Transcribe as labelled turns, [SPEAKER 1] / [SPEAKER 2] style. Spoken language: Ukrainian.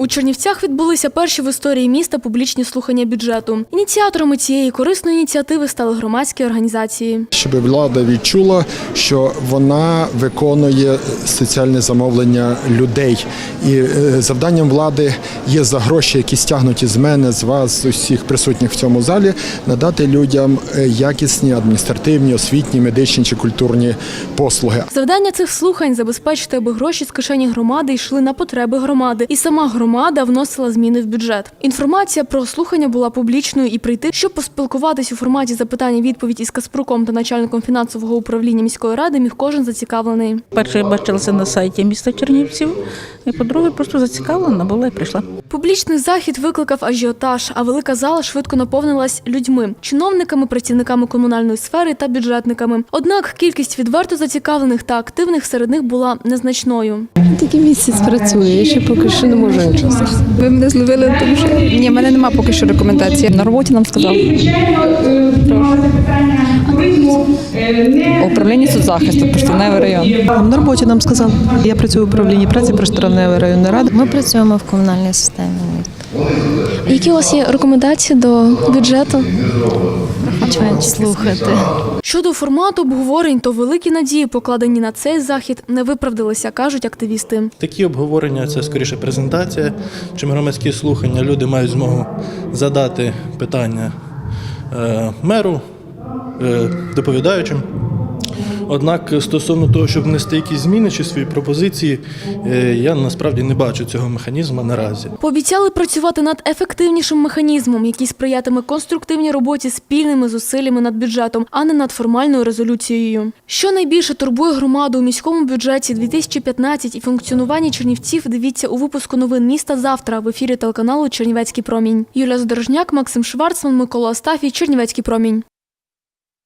[SPEAKER 1] У Чернівцях відбулися перші в історії міста публічні слухання бюджету. Ініціаторами цієї корисної ініціативи стали громадські організації.
[SPEAKER 2] щоб влада відчула, що вона виконує соціальне замовлення людей. І е, завданням влади є за гроші, які стягнуті з мене, з вас, з усіх присутніх в цьому залі, надати людям е, якісні адміністративні, освітні, медичні чи культурні послуги.
[SPEAKER 1] Завдання цих слухань забезпечити, аби гроші з кишені громади йшли на потреби громади, і сама громада вносила зміни в бюджет. Інформація про слухання була публічною і прийти, щоб поспілкуватись у форматі запитання-відповідь із Каспруком та начальником фінансового управління міської ради міг кожен зацікавлений.
[SPEAKER 3] Перше я бачилася на сайті міста Чернівців, і по-друге, просто зацікавлена була і прийшла.
[SPEAKER 1] Публічний захід викликав ажіотаж, а велика зала швидко наповнилась людьми, чиновниками, працівниками комунальної сфери та бюджетниками. Однак кількість відверто зацікавлених та активних серед них була незначною.
[SPEAKER 4] Тільки місяць працює, я ще поки що не можу сказати.
[SPEAKER 5] Ви мене зловили, тому що ні, в мене немає поки що рекомендації. На роботі нам сказали. Управління соцзахисту, Поштаневий район.
[SPEAKER 6] На роботі нам сказали. Я працюю в управлінні праці Просторонневої районної ради.
[SPEAKER 4] Ми працюємо в комунальній системі.
[SPEAKER 1] Які у вас є рекомендації до бюджету?
[SPEAKER 4] Хочуть слухати.
[SPEAKER 1] Щодо формату обговорень, то великі надії, покладені на цей захід, не виправдалися, кажуть активісти.
[SPEAKER 7] Такі обговорення це скоріше презентація, чим громадські слухання. Люди мають змогу задати питання е, меру, е, доповідаючим. Однак стосовно того, щоб внести якісь зміни чи свої пропозиції, е, я насправді не бачу цього механізму наразі.
[SPEAKER 1] Пообіцяли працювати над ефективнішим механізмом, який сприятиме конструктивній роботі спільними зусиллями над бюджетом, а не над формальною резолюцією. Що найбільше турбує громаду у міському бюджеті 2015 і функціонуванні Чернівців, дивіться у випуску новин міста завтра в ефірі телеканалу Чернівецький промінь. Юлія Задорожняк, Максим Шварцман, Микола Остафій, Чернівецький промінь.